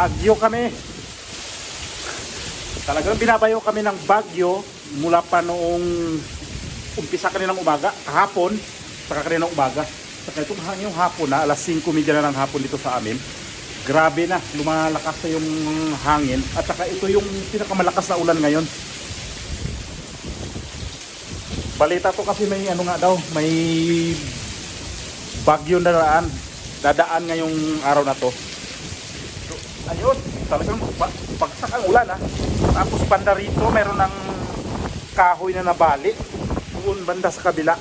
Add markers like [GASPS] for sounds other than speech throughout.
Bagyo kami. Talagang binabayo kami ng Bagyo mula pa noong umpisa kaninang umaga, kahapon, saka kaninang umaga. Saka itong yung hapon na, alas 5.30 na ng hapon dito sa amin. Grabe na, lumalakas na yung hangin. At saka ito yung pinakamalakas na ulan ngayon. Balita to kasi may ano nga daw, may bagyo na daan. Dadaan ngayong araw na to. Ayun, talagang ba- bagsak ang ulan ha. Tapos banda rito, meron ng kahoy na nabali. Doon banda sa kabila.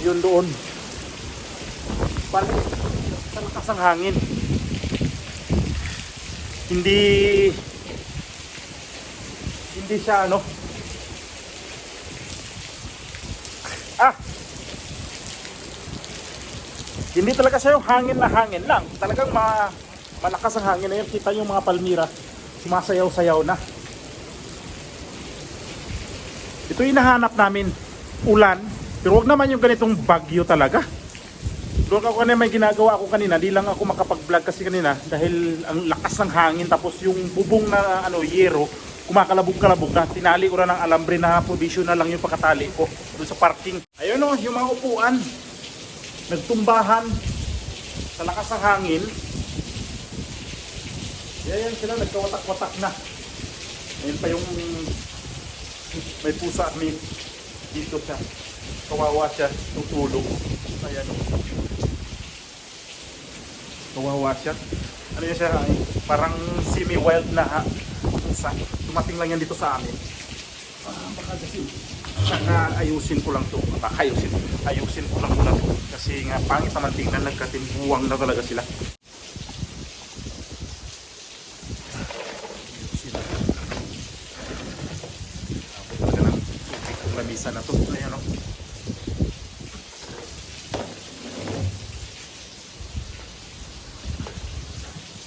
Ayun doon. Bali, sa lakas ng hangin. Hindi hindi siya ano ah hindi talaga siya yung hangin na hangin lang talagang ma malakas ang hangin na yun. Kita yung mga palmira sumasayaw-sayaw na. Ito yung hinahanap namin ulan. Pero wag naman yung ganitong bagyo talaga. Doon ako kanina may ginagawa ako kanina, di lang ako makapag-vlog kasi kanina dahil ang lakas ng hangin tapos yung bubong na ano yero kumakalabog-kalabog na. Tinali ko na ng alambre na provision na lang yung pagkatali ko doon sa parking. Ayun o, yung mga upuan. Nagtumbahan. Sa lakas ng hangin. Yan, yan sila nagkawatak-watak na. Ayun pa yung may pusa may dito siya. Kawawa siya, tutulog. Ayan. Kawawa siya. Ano yan siya? ay, Parang semi-wild na ha. Pusa. Dumating lang yan dito sa amin. Ah, baka kasi Saka ayusin ko lang to. Baka ayusin. Ayusin ko lang muna to. Kasi nga pangit naman tingnan nagkatimbuwang na talaga sila. Ayusin. Abot talaga ng tubig ang lamisa na to. Ayan o.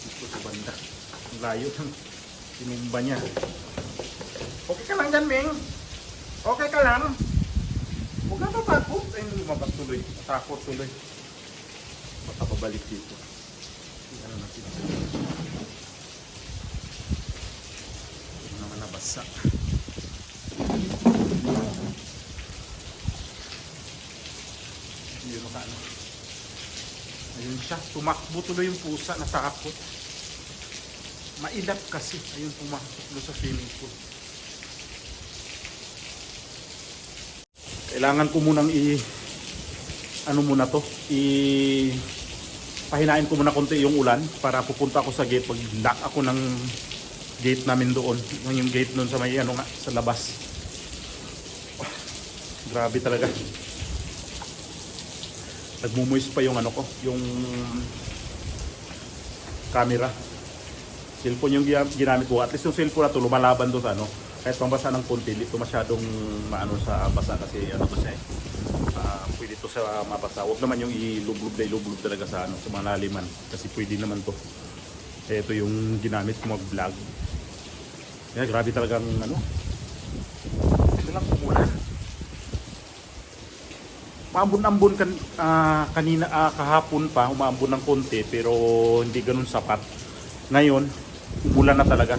Ito sa banda. Ang layo ng tinumba niya. Okay ka lang dyan, Ming. Okay ka lang. Huwag kang tatakot. Ay, lumabas tuloy. Takot tuloy. Baka pabalik dito. Ano natin. Hindi naman nabasa. Maka ano. Ayun siya. Tumakbo tuloy yung pusa. Natakot. Mailap kasi. Ayun pumasok doon sa swimming pool. kailangan ko munang i ano muna to i pahinain ko muna konti yung ulan para pupunta ako sa gate pag lock ako ng gate namin doon yung gate doon sa may ano nga sa labas grabe talaga nagmumuis pa yung ano ko yung camera cellphone yung gina- ginamit ko at least yung cellphone na to lumalaban doon sa ano kahit pambasa ng konti, hindi to masyadong maano sa basa kasi ano to siya eh. Ah, pwede to sa mabasa. Huwag naman yung ilublob na ilublob talaga sa ano, sa malaliman kasi pwede naman to. Ito yung ginamit ko mag-vlog. Kaya grabe talagang ano. Ito lang kumula. Maambon-ambon kan, ah, kanina ah, kahapon pa, umaambon ng konti pero hindi ganun sapat. Ngayon, umulan na talaga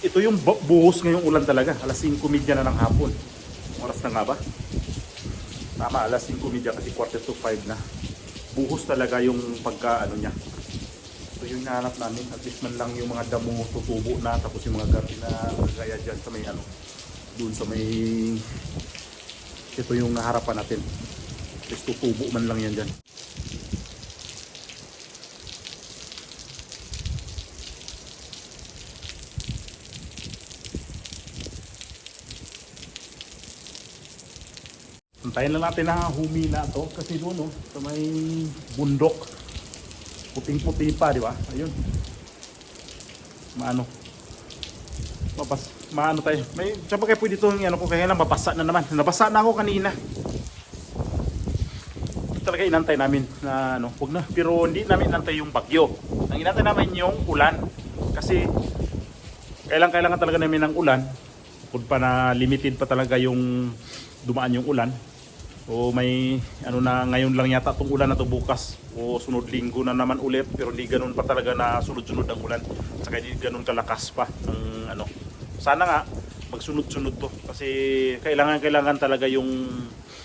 ito yung bu- buhos ngayong ulan talaga. Alas 5.30 na ng hapon. Oras na nga ba? Tama, alas 5.30 kasi quarter to 5 na. Buhos talaga yung pagka ano niya. Ito yung hinahanap namin. At least man lang yung mga damo tutubo na. Tapos yung mga garden na gaya dyan sa may ano. Doon sa may... Ito yung naharapan natin. At least tutubo man lang yan dyan. Antayin lang natin na humina to kasi doon oh, sa may bundok. Puting-puti pa, di ba? Ayun. Maano. Mapas, maano tayo. May tsaka kayo pwede itong ano ko kaya lang mabasa na naman. Nabasa na ako kanina. Talaga inantay namin na ano, wag na. Pero hindi namin inantay yung bagyo. Ang inantay namin yung ulan. Kasi kailangan kailangan talaga namin ng ulan. Kung pa na limited pa talaga yung dumaan yung ulan O may ano na ngayon lang yata itong ulan na to bukas o sunod linggo na naman ulit pero hindi ganun pa talaga na sunod-sunod ang ulan saka hindi ganun kalakas pa ang ano sana nga magsunod-sunod to. Kasi kailangan kailangan talaga yung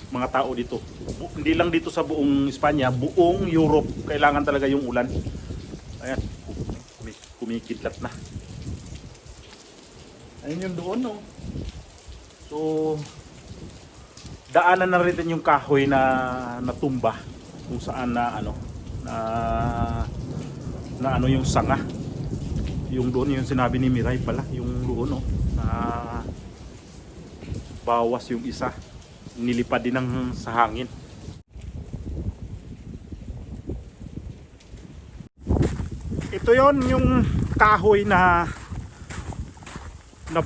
mga tao dito. Bu- hindi lang dito sa buong Espanya buong Europe kailangan talaga yung ulan. Ayan kumi- kumikidlat na. Ayun yung doon no? So daanan na rin yung kahoy na natumba kung saan na ano na na ano yung sanga. Yung doon yung sinabi ni Miray pala yung doon no na bawas yung isa. Nilipad din ng sa hangin. Ito yon yung kahoy na na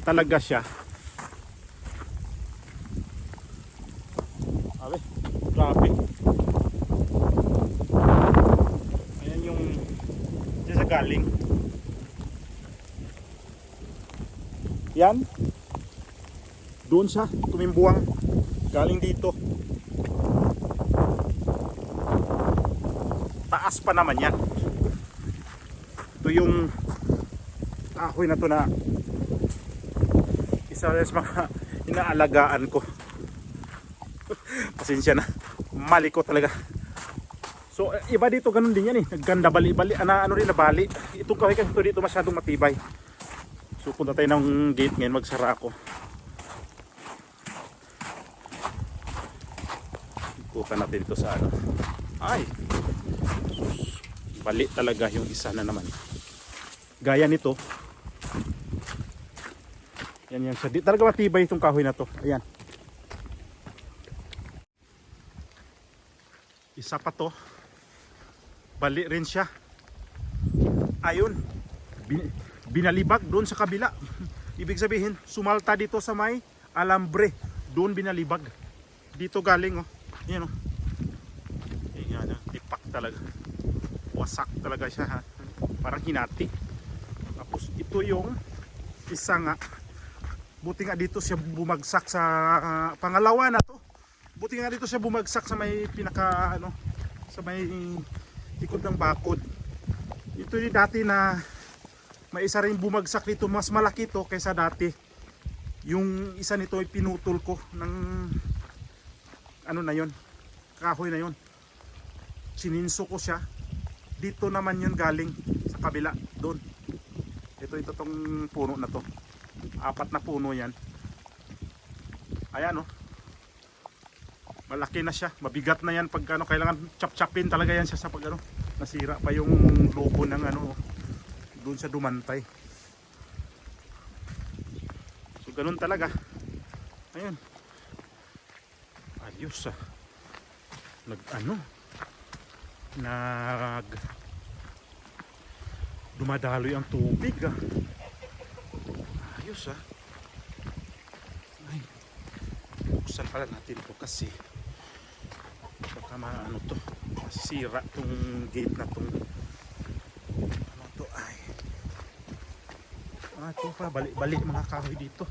talaga siya Abe, grabe. Ayan yung dyan sa galing. Yan. Doon siya, tumimbuang. Galing dito. Taas pa naman yan. Ito yung kahoy na to na isa sa mga [LAUGHS] inaalagaan ko. [LAUGHS] Pasensya na. Mali ko talaga. So, eh, iba dito ganun din yan eh. Nagganda bali-bali. Ana, ano rin na bali. Itong kahoy kasi ito dito masyadong matibay. So, punta tayo ng gate ngayon. Magsara ako. Ikutan natin dito sa ano. Ay! Bali talaga yung isa na naman. Gaya nito. Yan yan. Di, talaga matibay itong kahoy na to. Ayan. Isa pa to. Bali rin siya. Ayun. Bin- binalibag doon sa kabila. [LAUGHS] Ibig sabihin, sumalta dito sa may alambre. Doon binalibag. Dito galing oh. Yan oh. Yan, oh. tipak talaga. Wasak talaga siya ha. Parang hinati. Tapos ito yung isa nga. Buti nga dito siya bumagsak sa ah, pangalawa na to. Buti nga dito siya bumagsak sa may pinaka ano sa may likod ng bakod. Ito yung dati na may isa rin bumagsak dito mas malaki to kaysa dati. Yung isa nito ay pinutol ko ng ano na yon kahoy na yon sininso ko siya. Dito naman yun galing sa kabila doon. Ito ito tong puno na to. Apat na puno yan. Ayan oh. Malaki na siya. Mabigat na yan pag ano kailangan chop chopin talaga yan siya sa pag ano nasira pa yung logo ng ano doon sa dumantay. So ganun talaga. Ayun. Ayos ah. Nag ano? Nag dumadaloy ang tubig ah. Ayos ah. Ay buksan pala natin to kasi baka maano to masira tong gate na tong ano to ay ah ito pa balik balik mga kahoy dito.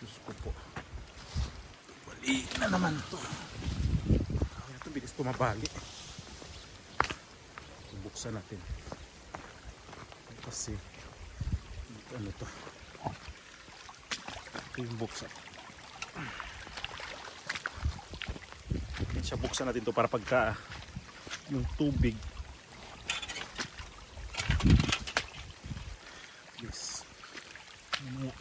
Diyos ko po. Balik na naman to. Kahoy na to bilis tumabali buksan natin. Kasi ano to? Ito yung buksan. Yan siya buksan natin to para pagka yung tubig yes ano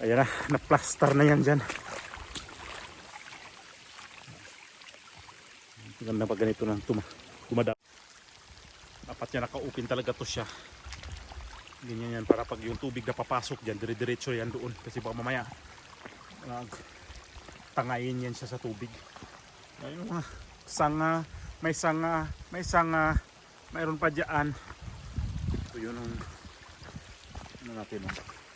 Ayan na, na-plaster na yan dyan. Ganda pag ganito na tuma tumada. Dapat niya naka-open talaga to siya. Ganyan yan para pag yung tubig na papasok dyan, dire-diretso yan doon. Kasi baka mamaya, nag tangayin yan siya sa tubig. Ayun mga sanga, may sanga, may sanga, mayroon pa dyan. Ito yun ang ano natin. Oh.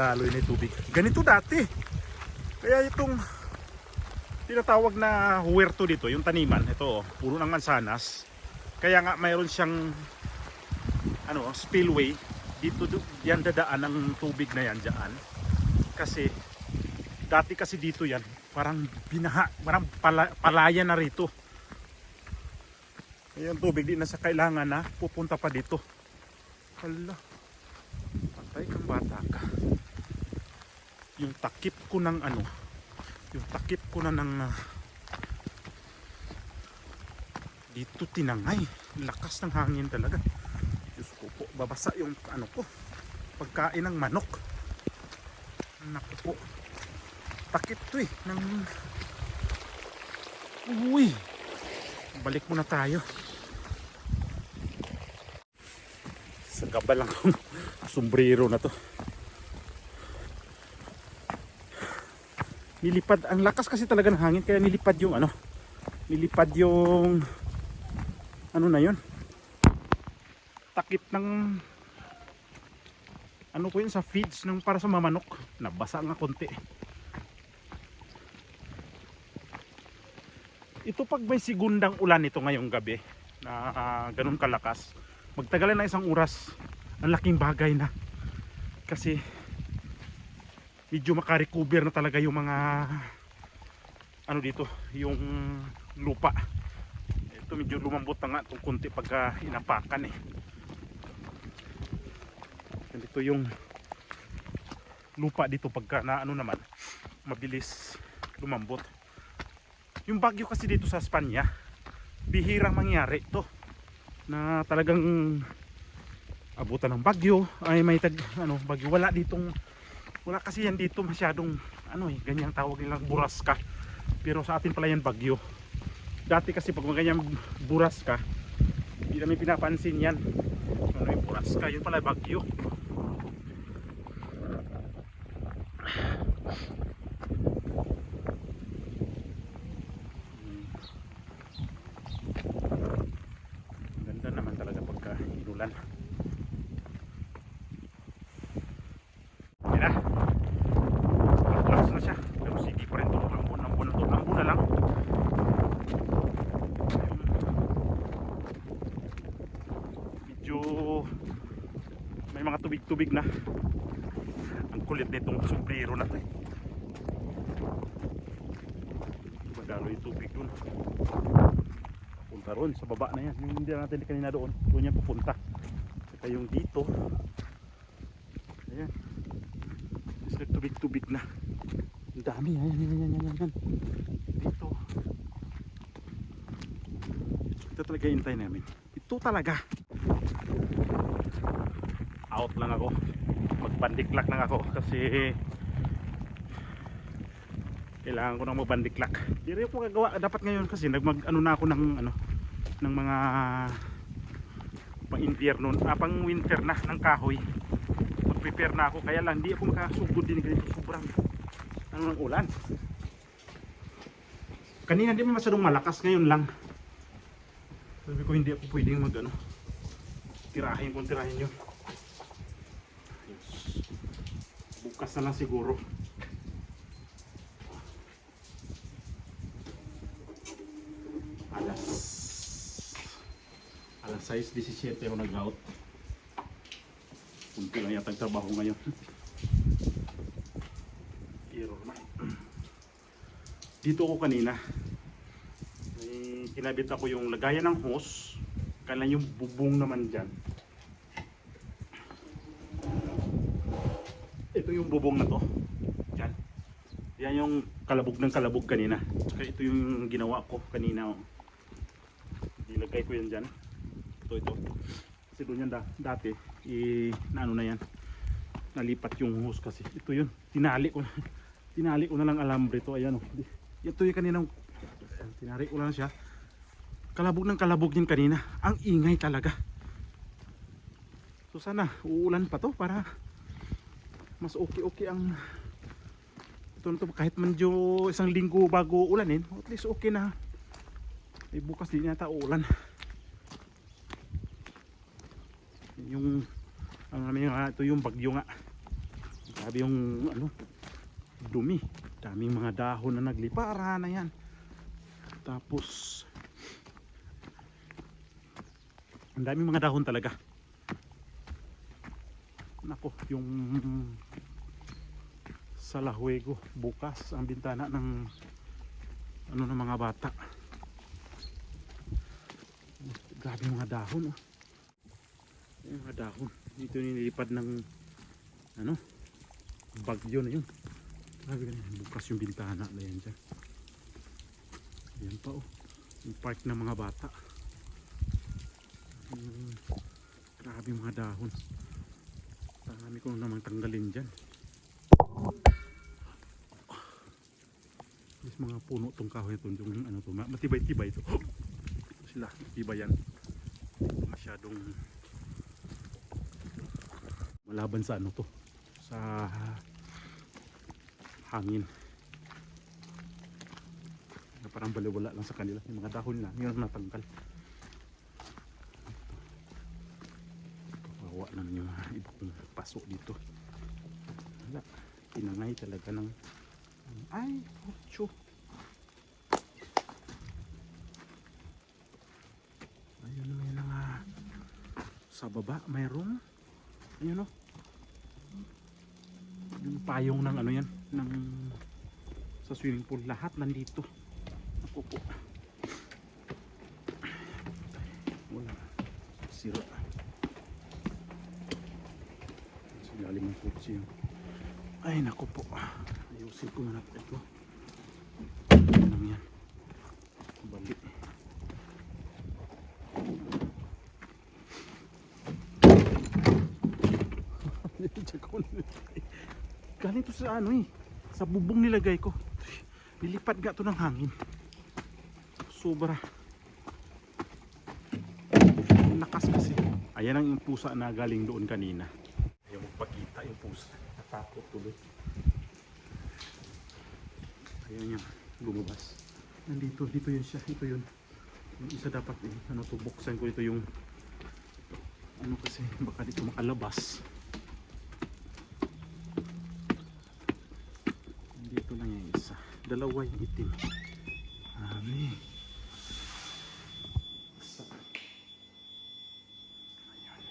Dumadaloy na tubig. Ganito dati. Kaya itong tinatawag na huwerto dito, yung taniman, ito oh, puro ng mansanas. Kaya nga mayroon siyang ano, spillway dito yan dadaan ng tubig na yan diyan. Kasi dati kasi dito yan, parang binaha, parang pala, palaya na rito. Yung tubig di na sa kailangan na pupunta pa dito. Hala. Patay kang bata ka. Yung takip ko ng ano, yung takip ko na ng ah, dito tinangay. Lakas ng hangin talaga. Diyos ko po, babasa yung ano ko. Pagkain ng manok. Naku po. Takip to eh. Ng... Uy. Balik muna tayo. Sa gaba lang [LAUGHS] sombrero na to. Nilipad, ang lakas kasi talaga ng hangin kaya nilipad yung ano. Nilipad yung ano na yun. Takip ng ano po yun sa feeds ng para sa mamanok. Nabasa nga konti. Ito pag may sigundang ulan ito ngayong gabi na ah, ganun kalakas. Magtagalan na isang oras. Ang laking bagay na. Kasi medyo makarecover na talaga yung mga ano dito, yung lupa. Ito medyo lumambot na nga itong kunti pagka inapakan eh. Ganito yung lupa dito pagka na ano naman mabilis lumambot. Yung bagyo kasi dito sa Spanya, bihirang mangyari to na talagang abutan ng bagyo ay may tag ano bagyo wala ditong wala kasi yan dito masyadong ano eh ganyang tawag nilang buraska. Pero sa atin pala yan bagyo. Dati kasi pag ganyan buraska hindi namin pinapansin yan. Ano yung buraska? Yun pala bagyo Ang ganda naman talaga pagka inulan yan na Lakas na siya. Pero sige pa rin ito. Ambon, ambon na ito. Ambon na lang. May mga tubig-tubig na. Ang kulit nitong sombrero na ito eh. Magalo yung tubig dun. Punta ron sa baba na yan. Yung hindi natin kanina doon. Doon yan pupunta. Saka yung dito. Ayan. Mas nagtubig-tubig na. Ang dami. Ayan, ayan, ayan, ayan, ayan. Dito. Ito talaga hintay namin. Ito talaga. Out lang ako. Magbandiklak lang ako kasi kailangan ko nang magbandiklak. Hindi ako magagawa dapat ngayon kasi nagmag ano na ako ng ano ng mga pang invierno, ah, pang winter na ng kahoy. Prepare na ako. Kaya lang hindi ako makasugod din ganito sobrang ano ng ulan. Kanina di mo masyadong malakas? Ngayon lang. Sabi ko hindi ako pwedeng mag ano tirahin kung tirahin yun Ayos. Bukas na lang siguro alas alas 6.17 ako nag-out Kunti lang yata trabaho ngayon. Na. Dito ako kanina. May kinabit ako yung lagayan ng hose. Kailan yung bubong naman dyan. Ito yung bubong na to. Dyan. Yan yung kalabog ng kalabog kanina. Tsaka ito yung ginawa ko kanina. oh. Nilagay ko yan dyan. Ito, ito kasi doon yan da, dati eh, na na yan nalipat yung hose kasi ito yun tinali ko na [LAUGHS] tinali ko na lang alambre to ayan oh ito yung kaninang ayan, tinali ko lang siya kalabog ng kalabog din kanina ang ingay talaga so sana uulan pa to para mas okay okay ang ito na to kahit medyo isang linggo bago ulanin at least okay na eh, bukas din yata uulan yung ang ano yung ito yung bagyo nga Grabe yung ano, dumi. Daming mga dahon na naglipara na yan. Tapos, ang daming mga dahon talaga. Nako, yung sa La Juego, bukas ang bintana ng ano ng mga bata. Grabe mga dahon. Oh. Yung mga dahon. Dito nililipad ng ano bagyo na yun. Grabe ganun. Bukas yung bintana na yan dyan. Yan pa oh. Yung park ng mga bata. Hmm, grabe mga dahon. Marami ko namang tanggalin dyan. Yes, mga puno tong kahoy ito. Yung ano to, ma- matibay-tibay ito. [GASPS] Sila, matibay yan. Masyadong malaban sa ano to. Sa hangin. Na parang baliwala lang sa kanila. Yung mga dahon lang, yun ang natanggal. Naman yung mga iba kong paso dito. Wala. Tinangay talaga ng ay, ocho. Ayun may mga sa baba mayroong ayun o yung payong ng ano yan ng sa swimming pool lahat nandito ako po wala sira sa ilalim ng kutsi yun ay nako po. Ayusin ko na natin ito. Yan lang yan. Bali [LAUGHS] galing to sa ano eh. Sa bubong nilagay ko. Lilipad nga to ng hangin. Sobra. Ang lakas kasi. Ayan ang pusa na galing doon kanina ayaw magpakita yung pusa natakot tuloy Ayan yan, lumabas. Nandito, dito yun siya, ito yun. Yung isa dapat eh, ano to, buksan ko ito yung ano kasi, [LAUGHS] baka dito makalabas. Dito lang yung isa. Dalawa yung itim. Ami. Sa. Ayan.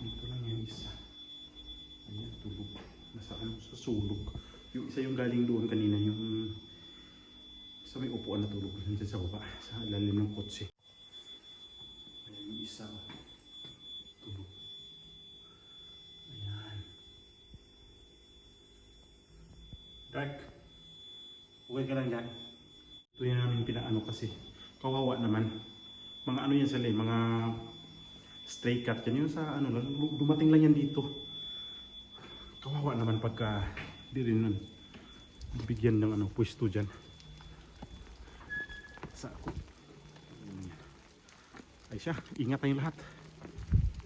Dito lang yung isa. Ayan, tulog. Nasa ano, sa sulog. Yung isa yung galing doon kanina, yung sa may upuan na tulog nandiyan sa baba, sa ilalim ng kotse. Ayan yung isa, oh. tulog. Ayan. Dark, okay ka lang dyan. Ito yan namin pinaano kasi, kawawa naman. Mga ano yan sila eh, mga stray cat yan. Yung sa ano lang, dumating lang yan dito. Kawawa naman pagka di rin nun bigyan ng ano pwesto dyan. Sa ako. Ay siya ingat tayong lahat.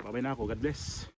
Babay na ako. God bless